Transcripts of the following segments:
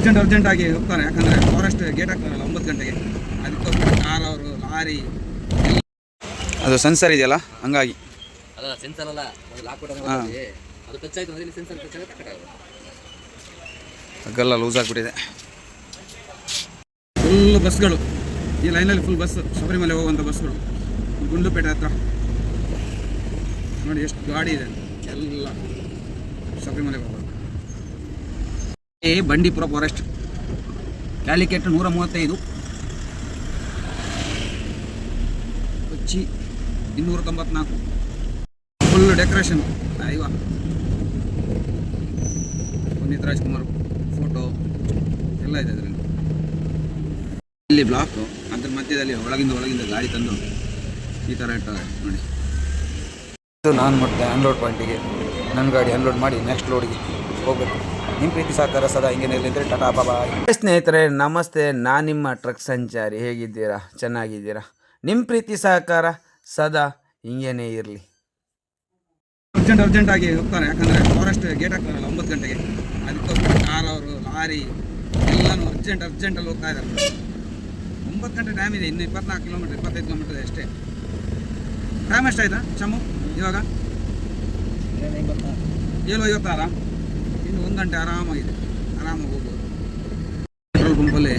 Urgent ಅರ್ಜೆಂಟಾಗಿ ಹೋಗ್ತಾರೆ. ಯಾಕಂದರೆ ಫಾರೆಸ್ಟ್ ಗೇಟ್ ಹಾಕ್ತಾರಲ್ಲ ಒಂಬತ್ತು ಗಂಟೆಗೆ. ಅದಕ್ಕೆ ಕಾರ್ ಅವರು ಲಾರಿ. ಅದು ಸೆನ್ಸರ್ ಇದೆಯಲ್ಲ? ಹಂಗಾಗಿ. ಅಲ್ಲ ಸೆನ್ಸರ್ ಅಲ್ಲ. ಅದು ಲಾಕ್ ಹಾ. ಅದು ಟಚ್ ಆಯ್ತು ಅಂದ್ರೆ ಸೆನ್ಸರ್ ಟಚ್ ಆಗುತ್ತೆ. ಕಟ್ ಆಗುತ್ತೆ ಲೂಸ್ ಆಗಿಬಿಟ್ಟಿದೆ. ಫುಲ್ ಬಸ್ಗಳು ಈ ಲೈನಲ್ಲಿ ಫುಲ್ ಬಸ್ ಶಬರಿಮಲೆ ಹೋಗುವಂಥ ಬಸ್ಗಳು ಗುಂಡ್ಲುಪೇಟೆ ಹತ್ರ. ನೋಡಿ ಎಷ್ಟು ಗಾಡಿ ಇದೆ. ಎಲ್ಲ. ಶಬರಿಮಲೆ ಹೋಗೋದು ಬಂಡೀಪುರ ಫಾರೆಸ್ಟ್. ಕ್ಯಾಲಿಕೆಟ್ ನೂರ ಮೂವತ್ತೈದು. ಕೊಚ್ಚಿ ಇನ್ನೂರ ತೊಂಬತ್ನಾಲ್ಕು. ಫುಲ್ ಡೆಕೋರೇಷನ್ ಅಯ್ಯವ ಪುನೀತ್ ರಾಜ್ಕುಮಾರ್ ಫೋಟೋ ಎಲ್ಲ ಇದೆ ಅದರಲ್ಲಿ. ಇಲ್ಲಿ ಬ್ಲಾಕು ಅದ್ರ ಮಧ್ಯದಲ್ಲಿ ಒಳಗಿಂದ ಒಳಗಿಂದ ಗಾಡಿ ತಂದು ಈ ಥರ ಇಟ್ಟಾರೆ ನೋಡಿ. ನಾನು ಮತ್ತೆ ಅನ್ಲೋಡ್ ಪಾಯಿಂಟಿಗೆ ನನ್ನ ಗಾಡಿ ಅನ್ಲೋಡ್ ಮಾಡಿ ನೆಕ್ಸ್ಟ್ ಲೋಡಿಗೆ ಹೋಗ್ಬೇಕು. ನಿಮ್ಮ ಪ್ರೀತಿ ಸಹಕಾರ ಸದಾ ಹಿಂಗೆ ನಿಲ್ಲಿದ್ರೆ ಟಾಟಾ ಬಾಬಾಯ್ ಸ್ನೇಹಿತರೆ ನಮಸ್ತೆ. ನಾನು ನಿಮ್ಮ ಟ್ರಕ್ ಸಂಚಾರಿ. ಹೇಗಿದ್ದೀರಾ? ಚೆನ್ನಾಗಿದ್ದೀರಾ? ನಿಮ್ಮ ಪ್ರೀತಿ ಸಹಕಾರ ಸದಾ ಹಿಂಗೇನೇ ಇರಲಿ. ಅರ್ಜೆಂಟ್ ಅರ್ಜೆಂಟ್ ಆಗಿ ಹೋಗ್ತಾರೆ. ಯಾಕಂದರೆ ಫಾರೆಸ್ಟ್ ಗೇಟ್ ಹಾಕ್ತಾರಲ್ಲ ಒಂಬತ್ತು ಗಂಟೆಗೆ. ಅದಕ್ಕೋಸ್ಕರ ಕಾರ್ ಅವರು ಲಾರಿ ಎಲ್ಲನೂ ಅರ್ಜೆಂಟ್ ಅರ್ಜೆಂಟಲ್ಲಿ ಹೋಗ್ತಾ ಇದ್ದಾರೆ. ಒಂಬತ್ತು ಗಂಟೆ ಟೈಮ್ ಇದೆ ಇನ್ನು ಇಪ್ಪತ್ನಾಲ್ಕು ಕಿಲೋಮೀಟ್ರ್ ಇಪ್ಪತ್ತೈದು ಕಿಲೋಮೀಟರ್ ಅಷ್ಟೇ. ಟೈಮ್ ಎಷ್ಟಾಯ್ತಾ ಚಮ್ಮು ಇವಾಗ? ಏಳು ಐವತ್ತಾರ. ಇನ್ನು ಒಂದು ಗಂಟೆ ಆರಾಮಾಗಿದೆ. ಆರಾಮಾಗಿ ಹೋಗ್ಬೋದು. ಪೆಟ್ರೋಲ್ ಪಂಪಲ್ಲಿ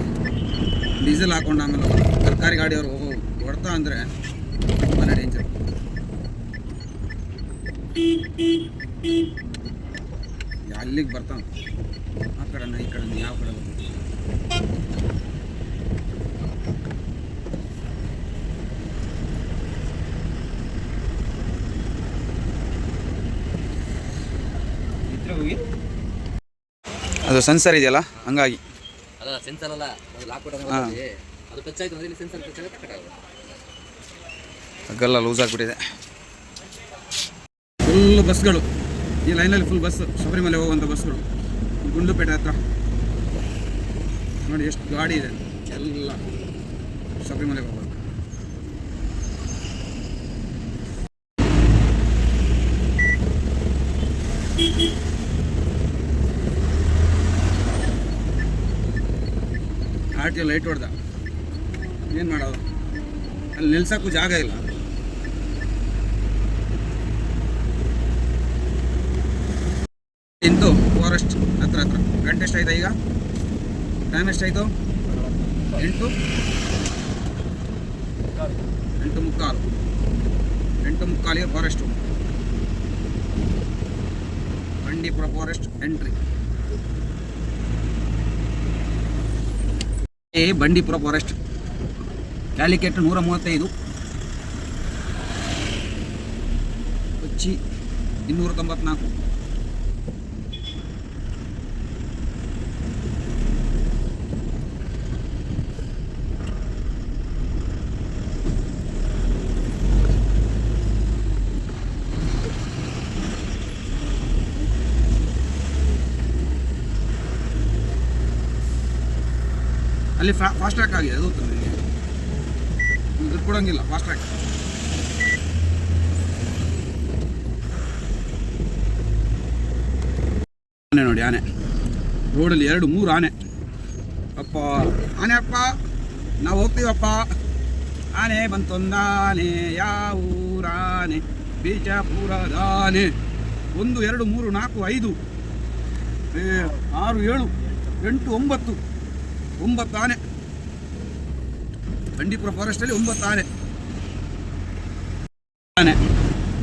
ಡೀಸೆಲ್ ಹಾಕೊಂಡು ಆಮೇಲೆ ಸರ್ಕಾರಿ ಗಾಡಿಯವರು ಹೋಗೋ ಹೊಡ್ತಾ ಅಂದರೆ ತುಂಬಾ ಡೇಂಜರ್ ಅಲ್ಲಿಗೆ ಬರ್ತಾನೆ. ಆ ಕಡೆನ ಈ ಕಡೆ ಯಾವ ಕಡೆ ಬರ್ತಾನೆ ಅದು ಸೆನ್ಸರ್ ಇದೆಯಲ್ಲ? ಹಂಗಾಗಿ. ಅಲ್ಲ ಸೆನ್ಸರ್ ಅಲ್ಲ. ಅದು ಲಾಕ್. ಅದು ಟಚ್ ಆಯ್ತು ಅಂದ್ರೆ ಇಲ್ಲಿ ಸೆನ್ಸರ್ ಟಚ್ ಆಗುತ್ತೆ ಕಟ್ ಆಗುತ್ತೆ. ಹಗ್ಗೆಲ್ಲ ಲೂಸ್ ಆಗಿಬಿಟ್ಟಿದೆ. ಫುಲ್ ಬಸ್ಗಳು ಈ ಲೈನಲ್ಲಿ ಫುಲ್ ಬಸ್ ಶಬರಿಮಲೆ ಹೋಗುವಂಥ ಬಸ್ಗಳು ಗುಂಡ್ಲುಪೇಟೆ ಹತ್ರ. ನೋಡಿ ಎಷ್ಟು ಗಾಡಿ ಇದೆ. ಎಲ್ಲ ಶಬರಿಮಲೆಗೆ ಹೋಗೋದು. ಲೈಟ್ ಹೊಡೆದ. ಏನು ಮಾಡೋದು? ಅಲ್ಲಿ ನಿಲ್ಸೋಕ್ಕೂ ಜಾಗ ಇಲ್ಲ. ಇಂದು ಫಾರೆಸ್ಟ್ ಹತ್ರ ಹತ್ರ. ಗಂಟೆ ಎಷ್ಟಾಯ್ತು ಈಗ? ಟೈಮ್ ಎಷ್ಟಾಯ್ತು? ಎಂಟು? ಎಂಟು ಮುಕ್ಕಾಲು. ಎಂಟು ಮುಕ್ಕಾಲಿಗೆ forest Bandipur forest entry Bandipur forest. Calicut ನೂರ ಮೂವತ್ತೈದು. ಕೊಚ್ಚಿ ಇನ್ನೂರ ತೊಂಬತ್ನಾಲ್ಕು. ಅಲ್ಲಿ ಫಾಸ್ಟ್ ಟ್ರ್ಯಾಕ್ ಆಗಿದೆ, ಅದು ದುಡ್ಡು ಕೊಡೋಂಗಿಲ್ಲ ಫಾಸ್ಟ್ ಟ್ರ್ಯಾಕ್ ಆನೆ ನೋಡಿ, ಆನೆ. ರೋಡಲ್ಲಿ ಎರಡು, ಮೂರು ಆನೆ. ಅಪ್ಪ ಆನೆ ಅಪ್ಪ, ನಾವು ಹೋಗ್ತೀವಪ್ಪ ಆನೆ ಬಂತೊಂದಾನೆ ಯಾವೂರಾನೆ ಬೀಜಪುರದಾನೆ ಒಂದು, ಎರಡು, ಮೂರು, ನಾಲ್ಕು, ಐದು ಆರು, ಏಳು, ಎಂಟು, ಒಂಬತ್ತು. ಒಂಬತ್ತು ಆನೆ ಬಂಡೀಪುರ ಫಾರೆಸ್ಟಲ್ಲಿ ಒಂಬತ್ತು ಆನೆ ಆನೆ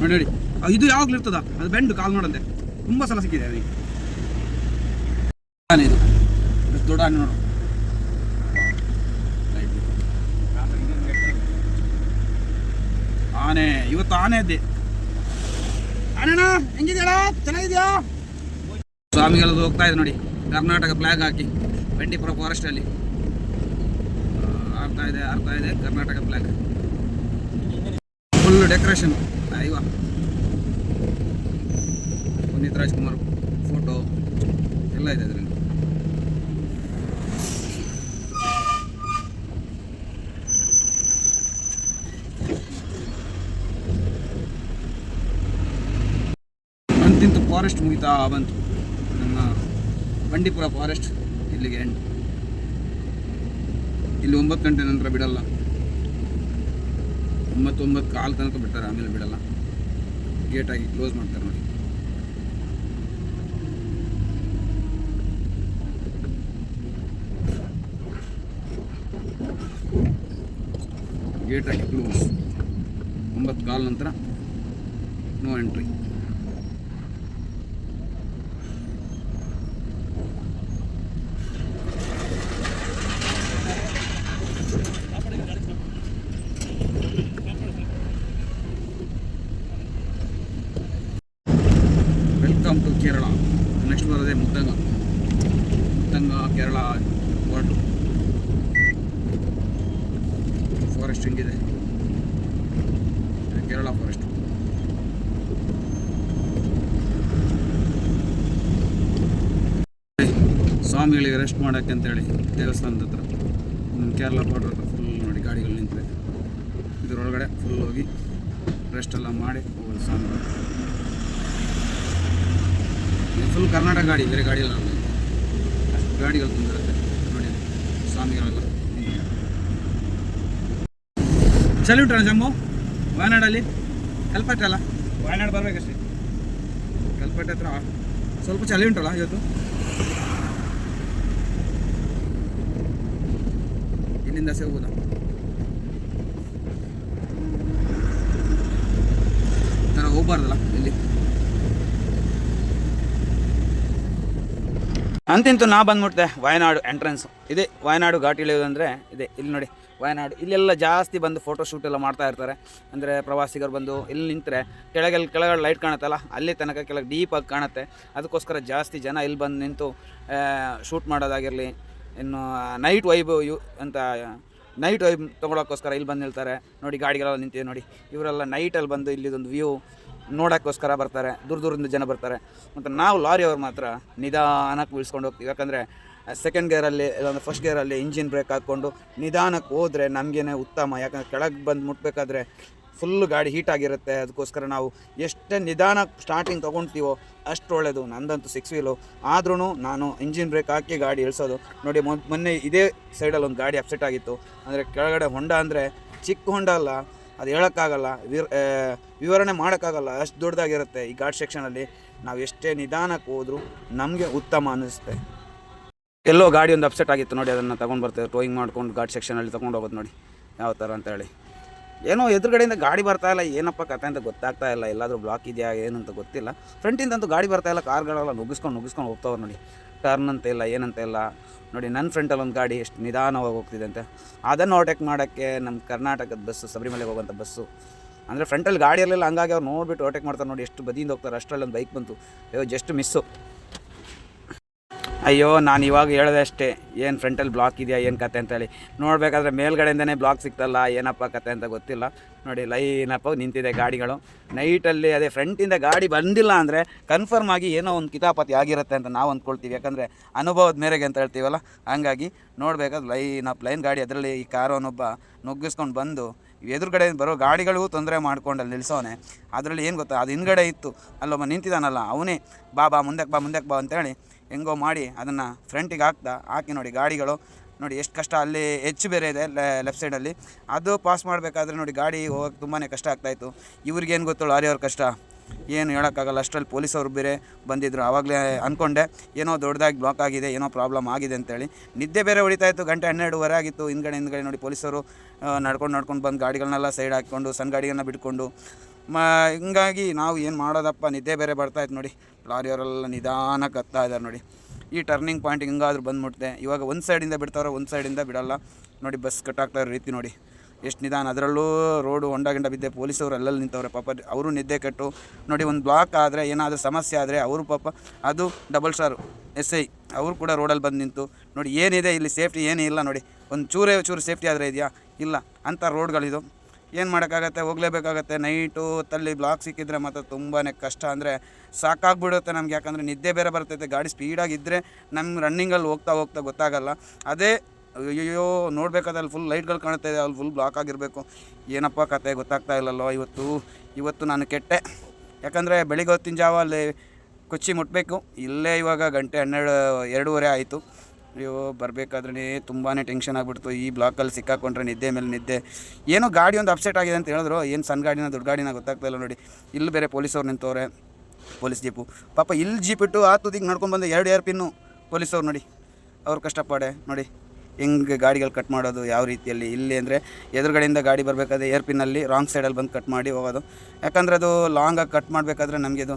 ನೋಡಿ ನೋಡಿ. ಇದು ಯಾವಾಗಲೂ ಇರ್ತದ? ಅದು ಬೆಂಡು ಕಾಲು ನೋಡಂತೆ. ತುಂಬ ಸಲ ಸಿಕ್ಕಿದೆ ಅದಕ್ಕೆ ಆನೆ ಇದು. ದೊಡ್ಡ ಆನೆ ನೋಡು. ಆನೆ, ಇವತ್ತು ಆನೆ ಇದ್ದೆ ಆನೆನಾ ಹೆಂಗಿದೆಯಾ ಚೆನ್ನಾಗಿದ್ಯಾ? ಸ್ವಾಮಿಗಳದ್ದು ಹೋಗ್ತಾ ಇದೆ ನೋಡಿ. ಕರ್ನಾಟಕ ಫ್ಲಾಗ್ ಹಾಕಿ. ಬಂಡೀಪುರ ಫಾರೆಸ್ಟಲ್ಲಿ ಆಡ್ತಾ ಇದೆ ಆಡ್ತಾ ಇದೆ, ಕರ್ನಾಟಕ ಬ್ಲ್ಯಾಕ್ ಫುಲ್ ಡೆಕೋರೇಷನ್ ಇವ. ಪುನೀತ್ ರಾಜ್ಕುಮಾರ್ ಫೋಟೋ ಎಲ್ಲ ಇದೆ ಅದರಲ್ಲಿ. ಅಂತಿಂತು ಫಾರೆಸ್ಟ್ ಮುಗಿತಾ ಬಂತು. ನಮ್ಮ ಬಂಡೀಪುರ ಫಾರೆಸ್ಟ್ ಇಲ್ಲಿಗೆ ಎಂಟು ಇಲ್ಲಿ ಒಂಬತ್ತು ಗಂಟೆ ನಂತರ ಬಿಡಲ್ಲ. ಒಂಬತ್ತು ಒಂಬತ್ತು ಕಾಲು ತನಕ ಬಿಡ್ತಾರೆ, ಆಮೇಲೆ ಬಿಡಲ್ಲ. ಗೇಟಾಗಿ ಕ್ಲೋಸ್ ಮಾಡ್ತಾರೆ ನೋಡಿ. ಗೇಟಾಗಿ ಕ್ಲೋಸ್ ಒಂಬತ್ತು ಕಾಲ್ ನಂತರ no entry welcome to Kerala next ಬರೋದೇ ಮುತ್ತಂಗ ಮುತ್ತಂಗ ಕೇರಳ ಬಾರ್ಡ್ರು ಫಾರೆಸ್ಟ್ ಹಿಂಗಿದೆ. ಕೇರಳ ಫಾರೆಸ್ಟ್ ಸ್ವಾಮಿಗಳಿಗೆ ರೆಸ್ಟ್ ಮಾಡೋಕ್ಕೆ ಅಂತೇಳಿ ದೇವಸ್ಥಾನದ ಹತ್ರ. ಕೇರಳ ಬಾರ್ಡ್ರ್ ಹತ್ರ ಫುಲ್ ನೋಡಿ ಗಾಡಿಗಳು ನಿಂತಿದೆ ಇದರೊಳಗಡೆ ಫುಲ್ ಹೋಗಿ ರೆಸ್ಟ್ ಎಲ್ಲ ಮಾಡಿ ಹೋಗೋದು ಸ್ವಾಮಿಗಳು ಫುಲ್ ಕರ್ನಾಟಕ ಗಾಡಿ, ಬೇರೆ ಗಾಡಿ ಎಲ್ಲ ಅಲ್ಲ. ಅಷ್ಟು ಗಾಡಿಗಳು ತುಂಬಿರುತ್ತೆ ನೋಡಿ ಸ್ವಾಮಿಗಳೆಲ್ಲ. ಉಂಟಲ್ಲ ಜಮ್ಮು. ವಯನಾಡಲ್ಲಿ. ಕಲ್ಪಟ್ಟೆ ಅಲ್ಲ? ವಯನಾಡು ಬರ್ಬೇಕಷ್ಟೇ. ಕಲ್ಪಟ್ಟೆ ಹತ್ರ. ಸ್ವಲ್ಪ ಚಳಿ ಉಂಟಲ್ಲ ಇವತ್ತು? ಇಲ್ಲಿಂದ ಸೇ ಹೋಗುದಾ? ಥರ ಹೋಗ್ಬಾರ್ದಲ್ಲ ಇಲ್ಲಿ ಅಂತಿಂತು ನಾ ಬಂದ್ಬಿಡ್ತೆ ವಯನಾಡು ಎಂಟ್ರೆನ್ಸ್ ಇದೇ ವಯನಾಡು ಘಾಟ್ ಇಳಿಯೋದಂದರೆ ಇದೆ. ಇಲ್ಲಿ ನೋಡಿ, ವಯನಾಡು. ಇಲ್ಲೆಲ್ಲ ಜಾಸ್ತಿ ಬಂದು ಫೋಟೋ ಶೂಟ್ ಎಲ್ಲ ಮಾಡ್ತಾ ಇರ್ತಾರೆ. ಅಂದರೆ ಪ್ರವಾಸಿಗರು ಬಂದು ಇಲ್ಲಿ ನಿಂತರೆ ಕೆಳಗೆ ಕೆಳಗಡೆ ಲೈಟ್ ಕಾಣುತ್ತಲ್ಲ, ಅಲ್ಲಿ ತನಕ ಕೆಳಗೆ ಡೀಪಾಗಿ ಕಾಣುತ್ತೆ. ಅದಕ್ಕೋಸ್ಕರ ಜಾಸ್ತಿ ಜನ ಇಲ್ಲಿ ಬಂದು ನಿಂತು ಶೂಟ್ ಮಾಡೋದಾಗಿರಲಿ, ಇನ್ನು ನೈಟ್ ವೈಬ್ ಯು, ಅಂತ ನೈಟ್ ವೈಬ್ ತೊಗೊಳೋಕ್ಕೋಸ್ಕರ ಇಲ್ಲಿ ಬಂದು ನಿಲ್ತಾರೆ. ನೋಡಿ, ಗಾಡಿಗಳೆಲ್ಲ ನಿಂತಿದೆ ನೋಡಿ. ಇವರೆಲ್ಲ ನೈಟಲ್ಲಿ ಬಂದು ಇಲ್ಲಿದೊಂದು ವ್ಯೂ ನೋಡೋಕ್ಕೋಸ್ಕರ ಬರ್ತಾರೆ, ದೂರ ದೂರದಿಂದ ಜನ ಬರ್ತಾರೆ. ಮತ್ತು ನಾವು ಲಾರಿಯವ್ರು ಮಾತ್ರ ನಿಧಾನಕ್ಕೆ ಉಳಿಸ್ಕೊಂಡು ಹೋಗ್ತೀವಿ. ಯಾಕಂದರೆ ಸೆಕೆಂಡ್ ಗೇರಲ್ಲಿ ಇಲ್ಲಾಂದ್ರೆ ಫಸ್ಟ್ ಗೇರಲ್ಲಿ ಇಂಜಿನ್ ಬ್ರೇಕ್ ಹಾಕ್ಕೊಂಡು ನಿಧಾನಕ್ಕೆ ಹೋದರೆ ನಮಗೇನೆ ಉತ್ತಮ. ಯಾಕಂದರೆ ಕೆಳಗೆ ಬಂದು ಮುಟ್ಟಬೇಕಾದ್ರೆ ಫುಲ್ ಗಾಡಿ ಹೀಟ್ ಆಗಿರುತ್ತೆ. ಅದಕ್ಕೋಸ್ಕರ ನಾವು ಎಷ್ಟೇ ನಿಧಾನ ಸ್ಟಾರ್ಟಿಂಗ್ ತೊಗೊಳ್ತೀವೋ ಅಷ್ಟು ಒಳ್ಳೆಯದು ನಂದಂತೂ ಸಿಕ್ಸ್ ವೀಲು ಆದ್ರೂ ನಾನು ಇಂಜಿನ್ ಬ್ರೇಕ್ ಹಾಕಿ ಗಾಡಿ ಇಳಿಸೋದು ನೋಡಿ ಮೊನ್- ಮೊನ್ನೆ ಇದೇ ಸೈಡಲ್ಲಿ ಒಂದು ಗಾಡಿ ಅಪ್ಸೆಟ್ ಆಗಿತ್ತು. ಅಂದರೆ ಕೆಳಗಡೆ ಹೊಂಡ ಅಂದರೆ ಚಿಕ್ಕ ಹೊಂಡ ಅಲ್ಲ. ಅದು ಹೇಳೋಕ್ಕಾಗಲ್ಲ. ವಿವರಣೆ ಮಾಡೋಕ್ಕಾಗಲ್ಲ. ಅಷ್ಟು ದೊಡ್ಡದಾಗಿರುತ್ತೆ ಈ ಘಾಟ್ ಸೆಕ್ಷನಲ್ಲಿ. ನಾವು ಎಷ್ಟೇ ನಿಧಾನಕ್ಕೆ ಹೋದರೂ ನಮಗೆ ಉತ್ತಮ ಅನ್ನಿಸುತ್ತೆ. ಎಲ್ಲೋ ಗಾಡಿ ಒಂದು ಅಪ್ಸೆಟ್ ಆಗಿತ್ತು ನೋಡಿ, ಅದನ್ನು ತೊಗೊಂಡು ಬರ್ತೇವೆ ಟೋಯಿಂಗ್ ಮಾಡ್ಕೊಂಡು ಘಾಟ್ ಸೆಕ್ಷನಲ್ಲಿ ತೊಗೊಂಡು ಹೋಗೋದು ನೋಡಿ. ಯಾವ ಥರ ಅಂತ ಹೇಳಿ. ಏನೋ ಎದುರುಗಡೆಯಿಂದ ಗಾಡಿ ಬರ್ತಾ ಇಲ್ಲ. ಏನಪ್ಪ ಕತೆ ಅಂತ ಗೊತ್ತಾಗ್ತಾ ಇಲ್ಲ. ಎಲ್ಲಾದರೂ ಬ್ಲಾಕ್ ಇದೆಯಾ, ಏನು ಅಂತ ಗೊತ್ತಿಲ್ಲ. ಫ್ರಂಟಿಂದಂತೂ ಗಾಡಿ ಬರ್ತಾ ಇಲ್ಲ. ಕಾರ್ಗಳೆಲ್ಲ ನುಗ್ಗಿಸ್ಕೊಂಡು ನುಗ್ಗಿಸ್ಕೊಂಡು ಹೋಗ್ತಾವ್ರು ನೋಡಿ. ಟರ್ನ್ ಅಂತ ಇಲ್ಲ, ಏನಂತ ಇಲ್ಲ. ನೋಡಿ ನನ್ನ ಫ್ರಂಟಲ್ಲಿ ಒಂದು ಗಾಡಿ ಎಷ್ಟು ನಿಧಾನವಾಗಿ ಹೋಗ್ತಿದೆ ಅಂತೆ. ಅದನ್ನು ಓವರ್ಟೇಕ್ ಮಾಡೋಕ್ಕೆ ನಮ್ಮ ಕರ್ನಾಟಕದ ಬಸ್ಸು ಶಬರಿಮಲೆಗೆ ಹೋಗುವಂಥ ಬಸ್ಸು. ಅಂದರೆ ಫ್ರಂಟಲ್ಲಿ ಗಾಡಿ ಇರಲಿಲ್ಲ ಹಂಗಾಗಿ ಅವ್ರು ನೋಡಿಬಿಟ್ಟು ಓವರ್ಟೇಕ್ ಮಾಡ್ತಾರೆ ನೋಡಿ, ಎಷ್ಟು ಬದಿಯಿಂದ ಹೋಗ್ತಾರೆ ಅಷ್ಟರಲ್ಲಿ ಒಂದು ಬೈಕ್ ಬಂತು. ಅಯ್ಯೋ ಜಸ್ಟ್ ಮಿಸ್ಸು ಅಯ್ಯೋ, ನಾನು ಇವಾಗ ಹೇಳಿದೆ ಅಷ್ಟೇ. ಏನು ಫ್ರಂಟಲ್ಲಿ ಬ್ಲಾಕ್ ಇದೆಯಾ, ಏನು ಕತೆ ಅಂತೇಳಿ ನೋಡಬೇಕಾದ್ರೆ ಮೇಲ್ಗಡೆಯಿಂದನೇ ಬ್ಲಾಕ್ ಸಿಗ್ತಲ್ಲ ಏನಪ್ಪ ಕತೆ ಅಂತ ಗೊತ್ತಿಲ್ಲ. ನೋಡಿ ಲೈನಪ್ಪ ನಿಂತಿದೆ ಗಾಡಿಗಳು. ನೈಟಲ್ಲಿ ಅದೇ ಫ್ರಂಟಿಂದ ಗಾಡಿ ಬಂದಿಲ್ಲ ಅಂದರೆ ಕನ್ಫರ್ಮ್ ಆಗಿ ಏನೋ ಒಂದು ಕಿತಾಪತಿ ಆಗಿರುತ್ತೆ ಅಂತ ನಾವು ಅಂದ್ಕೊಳ್ತೀವಿ. ಯಾಕಂದರೆ ಅನುಭವದ ಮೇರೆಗೆ ಅಂತ ಹೇಳ್ತೀವಲ್ಲ, ಹಾಗಾಗಿ ನೋಡಬೇಕಾದ್ರೆ ಲೈನ್ ಅಪ್ ಲೈನ್ ಗಾಡಿ ಅದರಲ್ಲಿ ಈ ಕಾರೋನೊಬ್ಬ ನುಗ್ಗಿಸ್ಕೊಂಡು ಬಂದು ಎದುರುಗಡೆ ಬರೋ ಗಾಡಿಗಳಿಗೂ ತೊಂದರೆ ಮಾಡ್ಕೊಂಡು ಅಲ್ಲಿ ನಿಲ್ಸೋನೆ ಅದರಲ್ಲಿ ಏನು ಗೊತ್ತಾ, ಅದು ಹಿಂದ್ಗಡೆ ಇತ್ತು. ಅಲ್ಲೊಬ್ಬ ನಿಂತಿದ್ದಾನಲ್ಲ ಅವನೇ, ಬಾ ಬಾ ಮುಂದಕ್ಕೆ ಬಾ ಮುಂದಕ್ಕೆ ಬಾ ಅಂತೇಳಿ ಹೆಂಗೋ ಮಾಡಿ ಅದನ್ನು ಫ್ರಂಟಿಗೆ ಹಾಕ್ತಾ ಹಾಕಿ ನೋಡಿ ಗಾಡಿಗಳು. ನೋಡಿ ಎಷ್ಟು ಕಷ್ಟ, ಅಲ್ಲಿ ಹೆಚ್ಚು ಬೇರೆ ಇದೆ ಲೆಫ್ಟ್ ಸೈಡಲ್ಲಿ ಅದು ಪಾಸ್ ಮಾಡಬೇಕಾದ್ರೆ ನೋಡಿ ಗಾಡಿ ಹೋಗೋಕ್ಕೆ ತುಂಬಾ ಕಷ್ಟ ಆಗ್ತಾಯಿತ್ತು ಇವ್ರಿಗೇನು ಗೊತ್ತು ಲಾರಿಯವ್ರ ಕಷ್ಟ? ಏನು ಹೇಳೋಕ್ಕಾಗಲ್ಲ. ಅಷ್ಟರಲ್ಲಿ ಪೊಲೀಸವರು ಬೇರೆ ಬಂದಿದ್ದರು ಆವಾಗಲೇ ಅಂದ್ಕೊಂಡೆ ಏನೋ ದೊಡ್ಡದಾಗಿ ಬ್ಲಾಕ್ ಆಗಿದೆ, ಏನೋ ಪ್ರಾಬ್ಲಮ್ ಆಗಿದೆ ಅಂತೇಳಿ. ನಿದ್ದೆ ಬೇರೆ ಹೊಡಿತಾ ಇತ್ತು. ಗಂಟೆ ಹನ್ನೆರಡುವರೆ ಆಗಿತ್ತು. ಹಿಂದ್ಗಡೆ ಹಿಂದ್ಗಡೆ ನೋಡಿ ಪೊಲೀಸರು ನಡ್ಕೊಂಡು ನಡ್ಕೊಂಡು ಬಂದು ಗಾಡಿಗಳನ್ನೆಲ್ಲ ಸೈಡ್ ಹಾಕ್ಕೊಂಡು, ಸಣ್ಣ ಗಾಡಿಗಳನ್ನ ಬಿಟ್ಕೊಂಡು. ಮ, ಹಿಂಗಾಗಿ ನಾವು ಏನು ಮಾಡೋದಪ್ಪ? ನಿದ್ದೆ ಬೇರೆ ಬರ್ತಾಯಿತ್ತು ನೋಡಿ. ಲಾರಿಯವರೆಲ್ಲ ನಿಧಾನಕ್ಕೆ ಹತ್ತಾ ಇದ್ದಾರೆ ನೋಡಿ. ಈ ಟರ್ನಿಂಗ್ ಪಾಯಿಂಟಿಗೆ ಹಿಂಗಾದ್ರೂ ಬಂದುಬಿಡ್ತೆ ಇವಾಗ ಒಂದು ಸೈಡಿಂದ ಬಿಡ್ತಾರೋ ಒಂದು ಸೈಡಿಂದ ಬಿಡಲ್ಲ. ನೋಡಿ ಬಸ್ ಕಟ್ಟಾಗ್ತಾ ಇರೋ ರೀತಿ ನೋಡಿ. ಎಷ್ಟು ನಿಧಾನ. ಅದರಲ್ಲೂ ರೋಡು ಹೊಂಡ ಗಿಂಡ ಬಿದ್ದೆ ಪೊಲೀಸವರು ಅಲ್ಲಲ್ಲಿ ನಿಂತವ್ರೆ. ಪಾಪ ಅವರು ನಿದ್ದೆ ಕಟ್ಟು ನೋಡಿ ಒಂದು ಬ್ಲಾಕ್ ಆದರೆ ಏನಾದರೂ ಸಮಸ್ಯೆ ಆದರೆ ಅವರು ಪಾಪ ಅದು ಡಬಲ್ ಸ್ಟಾರ್ ಎಸ್ ಐ. ಅವರು ಕೂಡ ರೋಡಲ್ಲಿ ಬಂದು ನಿಂತು ನೋಡಿ ಏನಿದೆ ಇಲ್ಲಿ ಸೇಫ್ಟಿ ಏನೂ ಇಲ್ಲ ನೋಡಿ. ಒಂದು ಚೂರೇ ಚೂರು ಸೇಫ್ಟಿ ಆದರೆ ಇದೆಯಾ? ಇಲ್ಲ. ಅಂಥ ರೋಡ್ಗಳಿದು. ಏನು ಮಾಡೋಕ್ಕಾಗತ್ತೆ? ಹೋಗಲೇಬೇಕಾಗತ್ತೆ. ನೈಟು ತಲ್ಲಿ ಬ್ಲಾಕ್ ಸಿಕ್ಕಿದ್ರೆ ಮಾತ್ರ ತುಂಬಾ ಕಷ್ಟ. ಅಂದರೆ ಸಾಕಾಗ್ಬಿಡುತ್ತೆ ನಮ್ಗೆ. ಯಾಕಂದರೆ ನಿದ್ದೆ ಬೇರೆ ಬರ್ತೈತೆ. ಗಾಡಿ ಸ್ಪೀಡಾಗಿದ್ದರೆ ನಮ್ಮ ರನ್ನಿಂಗಲ್ಲಿ ಹೋಗ್ತಾ ಹೋಗ್ತಾ ಗೊತ್ತಾಗಲ್ಲ. ಅದೇ ಅಯ್ಯೋ ನೋಡ್ಬೇಕಾದ್ರೆ ಅಲ್ಲಿ ಫುಲ್ ಲೈಟ್ಗಳು ಕಾಣ್ತಾ ಇದೆ, ಅಲ್ಲಿ ಫುಲ್ ಬ್ಲಾಕ್ ಆಗಿರಬೇಕು. ಏನಪ್ಪ ಕತೆ, ಗೊತ್ತಾಗ್ತಾ ಇಲ್ಲಲ್ಲೋ ಇವತ್ತು. ಇವತ್ತು ನಾನು ಕೆಟ್ಟೆ. ಯಾಕಂದರೆ ಬೆಳಿಗ್ಗೆ ಹೊತ್ತಿನ ಜಾವ ಅಲ್ಲಿ ಕೊಚ್ಚಿ ಮುಟ್ಟಬೇಕು ಇಲ್ಲೇ ಇವಾಗ ಗಂಟೆ ಹನ್ನೆರಡು, ಎರಡೂವರೆ ಆಯಿತು. ಅಯ್ಯೋ, ಬರಬೇಕಾದ್ರೆ ತುಂಬಾ ಟೆನ್ಷನ್ ಆಗಿಬಿಡ್ತು. ಈ ಬ್ಲಾಕಲ್ಲಿ ಸಿಕ್ಕಾಕೊಂಡ್ರೆ ನಿದ್ದೆ ಮೇಲೆ ನಿದ್ದೆ. ಏನೋ ಗಾಡಿ ಒಂದು ಅಪ್ಸೆಟ್ ಆಗಿದೆ ಅಂತ ಹೇಳಿದ್ರು. ಏನು ಸಣ್ಣ ಗಾಡಿನ, ದೊಡ್ಡ ಗಾಡಿನ ಗೊತ್ತಾಗ್ತಾ ಇಲ್ಲ ನೋಡಿ. ಇಲ್ಲಿ ಬೇರೆ ಪೊಲೀಸವ್ರು ನಿಂತವ್ರೆ, ಪೊಲೀಸ್ ಜೀಪು. ಪಾಪ ಇಲ್ಲಿ ಜೀಪ್ ಇಟ್ಟು ಆ ತುದಿಗೆ ನಡ್ಕೊಂಡು ಬಂದು ಎರಡು ಏರ್ ಪಿನ್ನು ಪೊಲೀಸವ್ರು ನೋಡಿ. ಅವ್ರು ಕಷ್ಟಪಾಡೆ ನೋಡಿ. ಹೆಂಗೆ ಗಾಡಿಗಳು ಕಟ್ ಮಾಡೋದು, ಯಾವ ರೀತಿಯಲ್ಲಿ, ಇಲ್ಲಿ ಅಂದರೆ ಎದುರುಗಡೆಯಿಂದ ಗಾಡಿ ಬರಬೇಕಾದ್ರೆ ಏರ್ ಪಿನ್ನಲ್ಲಿ ರಾಂಗ್ ಸೈಡಲ್ಲಿ ಬಂದು ಕಟ್ ಮಾಡಿ ಹೋಗೋದು. ಯಾಕಂದರೆ ಅದು ಲಾಂಗಾಗಿ ಕಟ್ ಮಾಡಬೇಕಾದ್ರೆ ನಮಗೆ ಅದು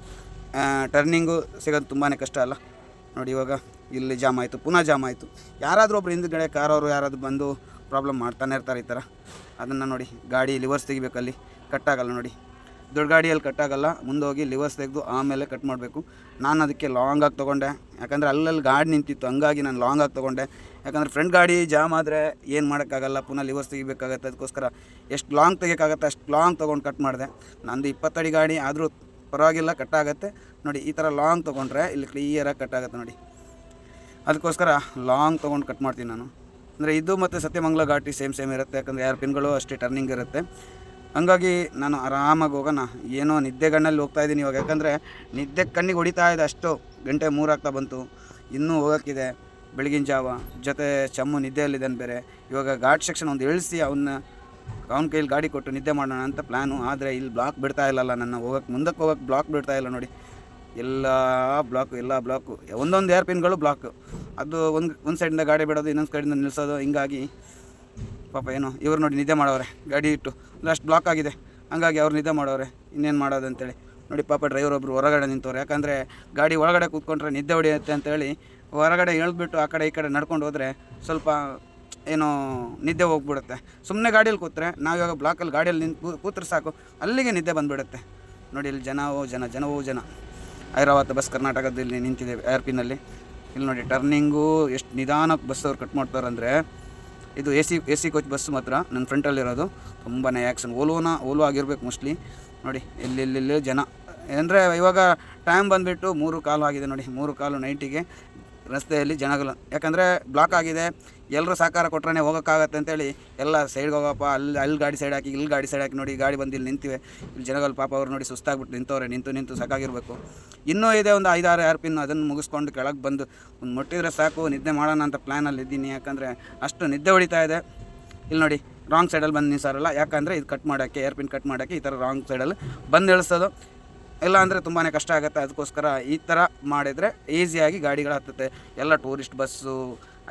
ಟರ್ನಿಂಗು ಸಿಗೋದು ತುಂಬಾ ಕಷ್ಟ ಅಲ್ಲ. ನೋಡಿ ಇವಾಗ ಇಲ್ಲಿ ಜಾಮ್ ಆಯಿತು, ಪುನಃ ಜಾಮ್ ಆಯಿತು. ಯಾರಾದರೂ ಒಬ್ರು ಹಿಂದ್ಗಡೆ ಕಾರವರು ಯಾರಾದರೂ ಬಂದು ಪ್ರಾಬ್ಲಮ್ ಮಾಡ್ತಾನೆ ಇರ್ತಾರೆ ಈ ಥರ. ಅದನ್ನು ನೋಡಿ, ಗಾಡಿ ಲಿವರ್ಸ್ ತೆಗಿಬೇಕಲ್ಲಿ. ಕಟ್ಟಾಗಲ್ಲ ನೋಡಿ. ದೊಡ್ಡ ಗಾಡಿಯಲ್ಲಿ ಕಟ್ಟಾಗಲ್ಲ ಮುಂದೆ ಹೋಗಿ ಲಿವರ್ಸ್ ತೆಗೆದು ಆಮೇಲೆ ಕಟ್ ಮಾಡಬೇಕು. ನಾನು ಅದಕ್ಕೆ ಲಾಂಗಾಗಿ ತೊಗೊಂಡೆ. ಯಾಕಂದರೆ ಅಲ್ಲಲ್ಲಿ ಗಾಡಿ ನಿಂತಿತ್ತು, ಹಂಗಾಗಿ ನಾನು ಲಾಂಗಾಗಿ ತೊಗೊಂಡೆ. ಯಾಕಂದರೆ ಫ್ರಂಟ್ ಗಾಡಿ ಜಾಮ್ ಆದರೆ ಏನು ಮಾಡೋಕ್ಕಾಗಲ್ಲ, ಪುನಃ ಲಿವರ್ಸ್ ತೆಗಿಬೇಕಾಗತ್ತೆ. ಅದಕ್ಕೋಸ್ಕರ ಎಷ್ಟು ಲಾಂಗ್ ತೆಗಿಯೋಕ್ಕಾಗತ್ತೆ ಅಷ್ಟು ಲಾಂಗ್ ತೊಗೊಂಡು ಕಟ್ ಮಾಡಿದೆ. ನಂದು ಇಪ್ಪತ್ತಡಿ ಗಾಡಿ ಆದರೂ ಪರವಾಗಿಲ್ಲ ಕಟ್ಟಾಗತ್ತೆ ನೋಡಿ, ಈ ಥರ ಲಾಂಗ್ ತೊಗೊಂಡ್ರೆ ಇಲ್ಲಿ ಕ್ಲಿಯರಾಗಿ ಕಟ್ಟಾಗತ್ತೆ ನೋಡಿ. ಅದಕ್ಕೋಸ್ಕರ ಲಾಂಗ್ ತೊಗೊಂಡು ಕಟ್ ಮಾಡ್ತೀನಿ ನಾನು. ಅಂದರೆ ಇದು ಮತ್ತು ಸತ್ಯಮಂಗಲ ಘಾಟಿ ಸೇಮ್ ಸೇಮ್ ಇರುತ್ತೆ. ಯಾಕಂದರೆ ಯಾರು ಪಿನ್ಗಳು ಅಷ್ಟೇ ಟರ್ನಿಂಗ್ ಇರುತ್ತೆ. ಹಂಗಾಗಿ ನಾನು ಆರಾಮಾಗಿ ಹೋಗೋಣ. ಏನೋ ನಿದ್ದೆ ಗಣ್ಣಲ್ಲಿ ಹೋಗ್ತಾ ಇದ್ದೀನಿ ಇವಾಗ. ಯಾಕಂದರೆ ನಿದ್ದೆ ಕಣ್ಣಿಗೆ ಹೊಡಿತಾ ಇದೆ ಅಷ್ಟು. ಗಂಟೆ ಮೂರಾಗ್ತಾ ಬಂತು. ಇನ್ನೂ ಹೋಗೋಕ್ಕಿದೆ. ಬೆಳಗಿನ ಜಾವ. ಜೊತೆ ಚಮ್ಮು ನಿದ್ದೆಯಲ್ಲಿದ್ದಾನೆ ಬೇರೆ. ಇವಾಗ ಘಾಟ್ ಸೆಕ್ಷನ್ ಒಂದು ಇಳಿಸಿ ಅವನ್ನ ಅವ್ನ ಕೈಲಿ ಗಾಡಿ ಕೊಟ್ಟು ನಿದ್ದೆ ಮಾಡೋಣ ಅಂತ ಪ್ಲ್ಯಾನು ಆದರೆ ಇಲ್ಲಿ ಬ್ಲಾಕ್ ಬಿಡ್ತಾ ಇಲ್ಲಲ್ಲ ನನ್ನ ಹೋಗಕ್ಕೆ ಮುಂದಕ್ಕೆ ಹೋಗಕ್ಕೆ ಬ್ಲಾಕ್ ಬಿಡ್ತಾ ಇಲ್ಲ ನೋಡಿ. ಎಲ್ಲ ಬ್ಲಾಕು ಎಲ್ಲ ಬ್ಲಾಕು. ಒಂದೊಂದು ಏರ್ ಪಿನ್ಗಳು ಬ್ಲಾಕು. ಅದು ಒಂದು ಒಂದು ಸೈಡಿಂದ ಗಾಡಿ ಬಿಡೋದು, ಇನ್ನೊಂದು ಸೈಡಿಂದ ನಿಲ್ಲಿಸೋದು ಹಿಂಗಾಗಿ ಪಾಪ ಏನು, ಇವರು ನೋಡಿ ನಿದ್ದೆ ಮಾಡೋರೆ ಗಾಡಿ ಇಟ್ಟು ಲಾಸ್ಟ್ ಬ್ಲಾಕ್ ಆಗಿದೆ. ಹಂಗಾಗಿ ಅವ್ರು ನಿದ್ದೆ ಮಾಡೋರೆ ಇನ್ನೇನು ಮಾಡೋದು ಅಂತೇಳಿ ನೋಡಿ ಪಾಪ ಡ್ರೈವರ್ ಒಬ್ಬರು ಹೊರಗಡೆ ನಿಂತವ್ರು. ಯಾಕಂದರೆ ಗಾಡಿ ಒಳಗಡೆ ಕೂತ್ಕೊಂಡ್ರೆ ನಿದ್ದೆ ಹೊಡೆಯುತ್ತೆ ಅಂತೇಳಿ ಹೊರಗಡೆ ಎಳ್ದ್ಬಿಟ್ಟು ಆ ಕಡೆ ಈ ಕಡೆ ನಡ್ಕೊಂಡು ಹೋದರೆ ಸ್ವಲ್ಪ ಏನೋ ನಿದ್ದೆ ಹೋಗ್ಬಿಡುತ್ತೆ. ಸುಮ್ಮನೆ ಗಾಡಿಯಲ್ಲಿ ಕೂತ್ರೆ, ನಾವು ಇವಾಗ ಬ್ಲಾಕಲ್ಲಿ ಗಾಡಿಯಲ್ಲಿ ನಿಂತು ಕೂತ್ರೆ ಸಾಕು. ಅಲ್ಲಿಗೆ ನಿದ್ದೆ ಬಂದುಬಿಡುತ್ತೆ. ನೋಡಿ ಇಲ್ಲಿ ಜನವೋ ಜನ ಜನವೋ ಜನ. ಹೈದರಾಬಾದ್ ಬಸ್ ಕರ್ನಾಟಕದಲ್ಲಿ ನಿಂತಿದೆ ಆರ್ ಪಿನಲ್ಲಿ ಇಲ್ಲಿ ನೋಡಿ ಟರ್ನಿಂಗು ಎಷ್ಟು ನಿಧಾನಕ್ಕೆ ಬಸ್ ಅವ್ರು ಕಟ್ ಮಾಡ್ತಾರೆ ಅಂದರೆ ಇದು A C A C coach bus ಮಾತ್ರ ನನ್ನ ಫ್ರಂಟಲ್ಲಿರೋದು ತುಂಬಾ ಆ್ಯಕ್ಷನ್ ಓಲೋನ, ಓಲೋ ಆಗಿರ್ಬೇಕು ಮೋಸ್ಟ್ಲಿ ನೋಡಿ, ಎಲ್ಲೆಲ್ಲೆಲ್ಲಿ ಜನ. ಅಂದರೆ ಇವಾಗ ಟೈಮ್ ಬಂದುಬಿಟ್ಟು ಮೂರು ಕಾಲು ಆಗಿದೆ ನೋಡಿ, ಮೂರು ಕಾಲು ನೈಟಿಗೆ ರಸ್ತೆಯಲ್ಲಿ ಜನಗಳು ಯಾಕಂದರೆ ಬ್ಲಾಕ್ ಆಗಿದೆ ಎಲ್ಲರೂ ಸಹಕಾರ ಕೊಟ್ರೆ ಹೋಗೋಕ್ಕಾಗತ್ತೆ ಅಂತೇಳಿ ಎಲ್ಲ ಸೈಡ್ಗೆ ಹೋಗಪ್ಪ, ಅಲ್ಲಿ ಅಲ್ಲಿ ಗಾಡಿ ಸೈಡ್ ಹಾಕಿ, ಇಲ್ಲಿ ಗಾಡಿ ಸೈಡ್ ಹಾಕಿ ನೋಡಿ, ಗಾಡಿ ಬಂದು ಇಲ್ಲಿ ನಿಂತಿವೆ. ಇಲ್ಲಿ ಜನಗಳು ಪಾಪ ಅವ್ರು ನೋಡಿ ಸುಸ್ತಾಗ್ಬಿಟ್ಟು ನಿಂತವ್ರೆ, ನಿಂತು ನಿಂತು ಸಾಕಾಗಿರಬೇಕು. ಇನ್ನೂ ಇದೆ ಒಂದು ಐದಾರು ಆರು ಪಿನ್ ಅದನ್ನು ಮುಗಿಸ್ಕೊಂಡು ಕೆಳಗೆ ಬಂದು ಒಂದು ಮುಟ್ಟಿದ್ರೆ ಸಾಕು, ನಿದ್ದೆ ಮಾಡೋಣ ಅಂತ ಪ್ಲ್ಯಾನಲ್ಲಿ ಇದ್ದೀನಿ. ಯಾಕಂದರೆ ಅಷ್ಟು ನಿದ್ದೆ ಹೊಡಿತಾ ಇದೆ. ಇಲ್ಲಿ ನೋಡಿ ರಾಂಗ್ ಸೈಡಲ್ಲಿ ಬಂದು ನಿಲ್ಸಾರಲ್ಲ. ಯಾಕಂದರೆ ಇದು ಕಟ್ ಮಾಡೋಕ್ಕೆ ಏರ್ ಪಿನ್ ಕಟ್ ಮಾಡೋಕ್ಕೆ ಈ ಥರ ರಾಂಗ್ ಸೈಡಲ್ಲಿ ಬಂದು ಇಳಿಸೋದು ಇಲ್ಲ ಅಂದರೆ ತುಂಬಾ ಕಷ್ಟ ಆಗುತ್ತೆ. ಅದಕ್ಕೋಸ್ಕರ ಈ ಥರ ಮಾಡಿದರೆ ಈಸಿಯಾಗಿ ಗಾಡಿಗಳು ಹತ್ತುತ್ತೆ ಎಲ್ಲ ಟೂರಿಸ್ಟ್ ಬಸ್ಸು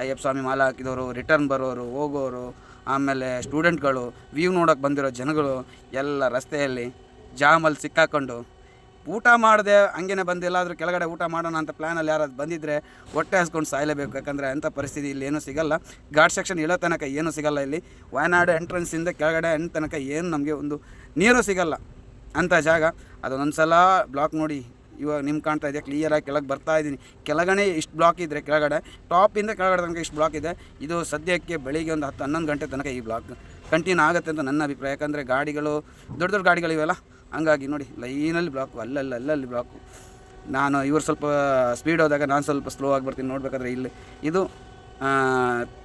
ಅಯ್ಯಪ್ಪ ಸ್ವಾಮಿ ಮಾಲ ಹಾಕಿದವರು ರಿಟರ್ನ್ ಬರೋರು, ಹೋಗೋರು, ಆಮೇಲೆ ಸ್ಟೂಡೆಂಟ್ಗಳು ವ್ಯೂ ನೋಡೋಕೆ ಬಂದಿರೋ ಜನಗಳು ಎಲ್ಲ ರಸ್ತೆಯಲ್ಲಿ ಜಾಮಲ್ಲಿ ಸಿಕ್ಕಾಕೊಂಡು ಊಟ ಮಾಡದೆ ಹಂಗೇನೆ ಬಂದಿಲ್ಲ ಆದರೂ ಕೆಳಗಡೆ ಊಟ ಮಾಡೋಣ ಅಂತ ಪ್ಲ್ಯಾನಲ್ಲಿ ಯಾರಾದ್ರು ಬಂದಿದ್ದರೆ ಹೊಟ್ಟೆ ಹಸ್ಕೊಂಡು ಸಾಯಲೇಬೇಕು. ಯಾಕಂದರೆ ಅಂಥ ಪರಿಸ್ಥಿತಿ ಇಲ್ಲಿ ಏನೂ ಸಿಗಲ್ಲ. ಘಾಟ್ ಸೆಕ್ಷನ್ ಇಳೋ ತನಕ ಏನೂ ಸಿಗಲ್ಲ ಇಲ್ಲಿ. ವಯನಾಡು ಎಂಟ್ರೆನ್ಸಿಂದ ಕೆಳಗಡೆ ಎಂಡ್ ತನಕ ಏನು ನಮಗೆ ಒಂದು ನೀರು ಸಿಗಲ್ಲ. ಅಂಥ ಜಾಗ. ಅದೊಂದು ಸಲ ಬ್ಲಾಕ್ ನೋಡಿ. ಇವಾಗ ನಿಮ್ಗೆ ಕಾಣ್ತಾ ಇದೆ ಕ್ಲಿಯರಾಗಿ ಕೆಳಗೆ ಬರ್ತಾ ಇದ್ದೀನಿ ಕೆಳಗಡೆ ಇಷ್ಟು ಬ್ಲಾಕ್ ಇದ್ದರೆ ಕೆಳಗಡೆ ಟಾಪಿಂದ ಕೆಳಗಡೆ ತನಕ ಇಷ್ಟು ಬ್ಲಾಕ್ ಇದೆ. ಇದು ಸದ್ಯಕ್ಕೆ ಬೆಳಿಗ್ಗೆ ಒಂದು ಹತ್ತು, ಹನ್ನೊಂದು ಗಂಟೆ ತನಕ ಈ ಬ್ಲಾಕ್ ಕಂಟಿನ್ಯೂ ಆಗುತ್ತೆ ಅಂತ ನನ್ನ ಅಭಿಪ್ರಾಯ. ಯಾಕಂದರೆ ಗಾಡಿಗಳು, ದೊಡ್ಡ ದೊಡ್ಡ ಗಾಡಿಗಳಿವೆಲ್ಲ ಹಂಗಾಗಿ ನೋಡಿ ಲೈನಲ್ಲಿ ಬ್ಲಾಕು ಅಲ್ಲಲ್ಲಿ ಅಲ್ಲಲ್ಲಿ ಬ್ಲಾಕು ನಾನು ಇವರು ಸ್ವಲ್ಪ ಸ್ಪೀಡ್ ಹೋದಾಗ ನಾನು ಸ್ವಲ್ಪ ಸ್ಲೋ ಆಗಿ ಬರ್ತೀನಿ ನೋಡಬೇಕಾದ್ರೆ ಇಲ್ಲಿ. ಇದು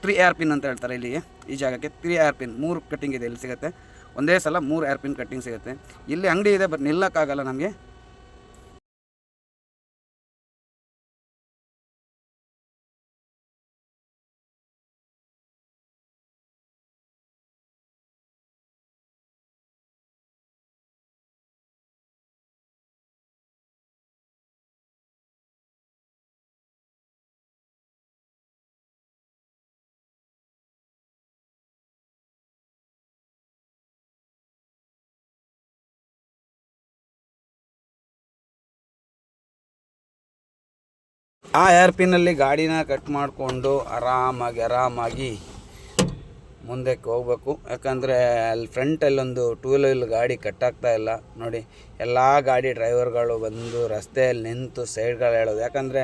ತ್ರೀ ಆರ್ ಪಿನ್ ಅಂತ ಹೇಳ್ತಾರೆ ಇಲ್ಲಿಗೆ. ಈ ಜಾಗಕ್ಕೆ ತ್ರೀ ಆರ್ ಪಿನ್ ಮೂರು ಕಟ್ಟಿಂಗ್ ಇದೆ, ಇಲ್ಲಿ ಸಿಗುತ್ತೆ. ಒಂದೇ ಸಲ ಮೂರು ಏರ್ಪಿನ್ ಕಟ್ಟಿಂಗ್ ಸಿಗುತ್ತೆ. ಇಲ್ಲಿ ಅಂಗಡಿ ಇದೆ ಬಟ್ ನಿಲ್ಲಕ್ಕಾಗಲ್ಲ ನಮಗೆ. ಆ ಏರ್ ಪಿನ್ನಲ್ಲಿ ಗಾಡಿನ ಕಟ್ ಮಾಡಿಕೊಂಡು ಆರಾಮಾಗಿ ಆರಾಮಾಗಿ ಮುಂದಕ್ಕೆ ಹೋಗ್ಬೇಕು. ಯಾಕಂದರೆ ಅಲ್ಲಿ ಫ್ರಂಟಲ್ಲೊಂದು ಟೂ ವೀಲ್ ಗಾಡಿ ಕಟ್ಟಾಗ್ತಾ ಇಲ್ಲ. ನೋಡಿ, ಎಲ್ಲ ಗಾಡಿ ಡ್ರೈವರ್ಗಳು ಬಂದು ರಸ್ತೆಯಲ್ಲಿ ನಿಂತು ಸೈಡ್ಗಳು ಹೇಳೋದು. ಯಾಕಂದರೆ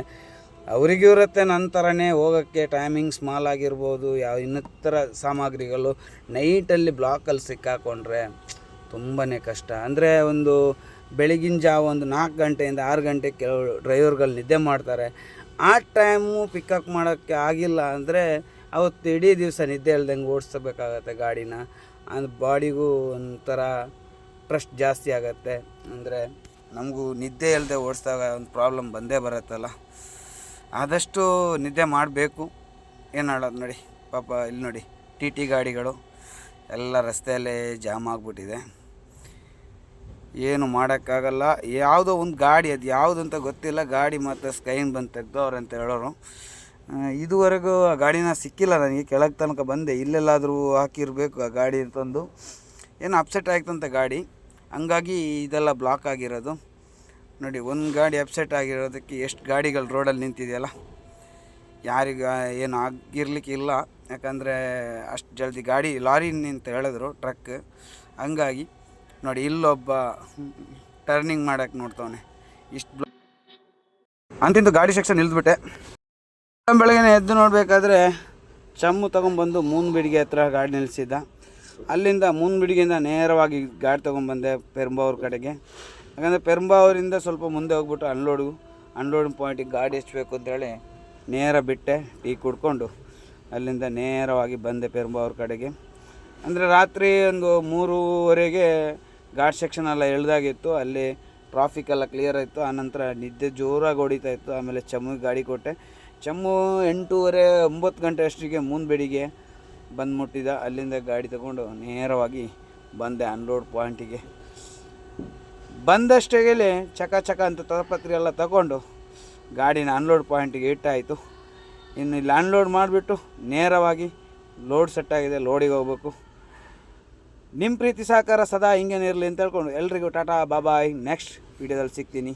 ಅವರಿಗೂ ಇರುತ್ತೆ ನನ್ನ ಥರನೇ ಹೋಗೋಕ್ಕೆ ಟೈಮಿಂಗ್ ಸ್ಮಾಲ್ ಆಗಿರ್ಬೋದು. ಯಾವ ಇನ್ನಿತರ ಸಾಮಗ್ರಿಗಳು ನೈಟಲ್ಲಿ ಬ್ಲಾಕಲ್ಲಿ ಸಿಕ್ಕಾಕೊಂಡ್ರೆ ತುಂಬಾ ಕಷ್ಟ. ಅಂದರೆ ಒಂದು ಬೆಳಗಿನ ಜಾವ ಒಂದು ನಾಲ್ಕು ಗಂಟೆಯಿಂದ ಆರು ಗಂಟೆ ಕೆಲವು ಡ್ರೈವರ್ಗಳು ನಿದ್ದೆ ಮಾಡ್ತಾರೆ. ಆ ಟೈಮು ಪಿಕಪ್ ಮಾಡೋಕ್ಕೆ ಆಗಿಲ್ಲ ಅಂದರೆ ಅವತ್ತು ಇಡೀ ದಿವಸ ನಿದ್ದೆ ಇಲ್ದಂಗೆ ಓಡಿಸ್ಬೇಕಾಗತ್ತೆ ಗಾಡಿನ. ಅಂದ್ ಬಾಡಿಗೂ ಒಂಥರ ಟ್ರಸ್ಟ್ ಜಾಸ್ತಿ ಆಗುತ್ತೆ. ಅಂದರೆ ನಮಗೂ ನಿದ್ದೆ ಇಲ್ಲದೆ ಓಡಿಸಿದಾಗ ಒಂದು ಪ್ರಾಬ್ಲಮ್ ಬಂದೇ ಬರುತ್ತಲ್ಲ. ಆದಷ್ಟು ನಿದ್ದೆ ಮಾಡಬೇಕು. ಏನು ಹೇಳೋದು ನೋಡಿ, ಪಾಪ ಇಲ್ಲಿ ನೋಡಿ ಟಿ ಟಿ ಗಾಡಿಗಳು ಎಲ್ಲ ರಸ್ತೆಯಲ್ಲೇ ಜಾಮ್ ಆಗಿಬಿಟ್ಟಿದೆ. ಏನು ಮಾಡೋಕ್ಕಾಗಲ್ಲ. ಯಾವುದೋ ಒಂದು ಗಾಡಿ, ಅದು ಯಾವುದು ಅಂತ ಗೊತ್ತಿಲ್ಲ. ಗಾಡಿ ಮತ್ತು ಸ್ಕೈನ್ ಬಂದು ಅವ್ರು ಅಂತ ಹೇಳೋರು. ಇದುವರೆಗೂ ಆ ಗಾಡಿನ ಸಿಕ್ಕಿಲ್ಲ ನನಗೆ. ಕೆಳಗೆ ತನಕ ಬಂದೆ. ಇಲ್ಲೆಲ್ಲಾದರೂ ಹಾಕಿರಬೇಕು ಆ ಗಾಡಿ ತಂದು ಏನು ಅಪ್ಸೆಟ್ ಆಯ್ತಂತೆ ಗಾಡಿ. ಹಂಗಾಗಿ ಇದೆಲ್ಲ ಬ್ಲಾಕ್ ಆಗಿರೋದು. ನೋಡಿ, ಒಂದು ಗಾಡಿ ಅಪ್ಸೆಟ್ ಆಗಿರೋದಕ್ಕೆ ಎಷ್ಟು ಗಾಡಿಗಳು ರೋಡಲ್ಲಿ ನಿಂತಿದೆಯಲ್ಲ. ಯಾರಿಗ ಏನು ಆಗಿರ್ಲಿಕ್ಕಿಲ್ಲ ಯಾಕಂದರೆ ಅಷ್ಟು ಜಲ್ದಿ ಗಾಡಿ ಲಾರಿ ನಿಂತ ಹೇಳಿದ್ರು ಟ್ರಕ್ ಹಂಗಾಗಿ ನೋಡಿ, ಇಲ್ಲೊಬ್ಬ ಟರ್ನಿಂಗ್ ಮಾಡೋಕ್ಕೆ ನೋಡ್ತವನೆ. ಇಷ್ಟು ಅಂತಿಂದು ಗಾಡಿ ಸೆಕ್ಷನ್ ಇಳಿದ್ಬಿಟ್ಟೆ ಬೆಳಗ್ಗೆ ಎದ್ದು ನೋಡಬೇಕಾದ್ರೆ ಚಮ್ಮು ತೊಗೊಂಬಂದು ಮೂನ್ಬಿಡಿಗೆ ಹತ್ರ ಗಾಡಿ ನಿಲ್ಲಿಸಿದ್ದ ಅಲ್ಲಿಂದ ಮೂನ್ ಬಿಡಿಗೆಯಿಂದ ನೇರವಾಗಿ ಗಾಡಿ ತೊಗೊಂಬಂದೆ ಪೆರಂಬಾವ್ರ ಕಡೆಗೆ. ಯಾಕಂದರೆ ಪೆರಂಬಾವರಿಂದ ಸ್ವಲ್ಪ ಮುಂದೆ ಹೋಗ್ಬಿಟ್ಟು ಅನ್ಲೋಡು ಅನ್ಲೋಡ್ ಪಾಯಿಂಟಿಗೆ ಗಾಡಿ ಎಷ್ಟು ಬೇಕು ಅಂತೇಳಿ ನೇರ ಬಿಟ್ಟೆ, ಟೀ ಕುಡ್ಕೊಂಡು ಅಲ್ಲಿಂದ ನೇರವಾಗಿ ಬಂದೆ ಪೆರಂಬಾವ್ರ ಕಡೆಗೆ. ಅಂದರೆ ರಾತ್ರಿ ಒಂದು ಮೂರುವರೆಗೆ ಘಾಟ್ ಸೆಕ್ಷನ್ ಎಲ್ಲ ಎಳ್ದಾಗಿತ್ತು, ಅಲ್ಲಿ ಟ್ರಾಫಿಕ್ ಎಲ್ಲ ಕ್ಲಿಯರ್ ಆಯಿತು. ಆನಂತರ ನಿದ್ದೆ ಜೋರಾಗಿ ಹೊಡಿತಾ ಇತ್ತು, ಆಮೇಲೆ ಚಮ್ಮಿಗೆ ಗಾಡಿ ಕೊಟ್ಟೆ. ಚಮ್ಮು ಎಂಟೂವರೆ, ಒಂಬತ್ತು ಗಂಟೆ ಅಷ್ಟಿಗೆ ಮೂನ್ಬೇಡಿಗೆ ಬಂದು ಮುಟ್ಟಿದ. ಅಲ್ಲಿಂದ ಗಾಡಿ ತಗೊಂಡು ನೇರವಾಗಿ ಬಂದೆ ಅನ್ಲೋಡ್ ಪಾಯಿಂಟಿಗೆ ಬಂದಷ್ಟೇಲಿ ಚಕ ಚಕ ಅಂತ ತರಪತ್ರಿ ಎಲ್ಲ ತಗೊಂಡು ಗಾಡಿನ ಅನ್ಲೋಡ್ ಪಾಯಿಂಟಿಗೆ ಇಟ್ಟಾಯಿತು ಇನ್ನು ಇಲ್ಲಿ ಅನ್ಲೋಡ್ ಮಾಡಿಬಿಟ್ಟು ನೇರವಾಗಿ ಲೋಡ್ ಸೆಟ್ ಆಗಿದೆ ಲೋಡಿಗೆ ಹೋಗ್ಬೇಕು. ನಿಮ್ಮ ಪ್ರೀತಿ ಸಹಕಾರ ಸದಾ ಹಿಂಗೇನಿರಲಿ ಅಂತ ಹೇಳ್ಕೊಂಡು ಎಲ್ರಿಗೂ ಟಾಟಾ ಬಾಬಾಯ್ ನೆಕ್ಸ್ಟ್ ವೀಡಿಯೋದಲ್ಲಿ ಸಿಗ್ತೀನಿ.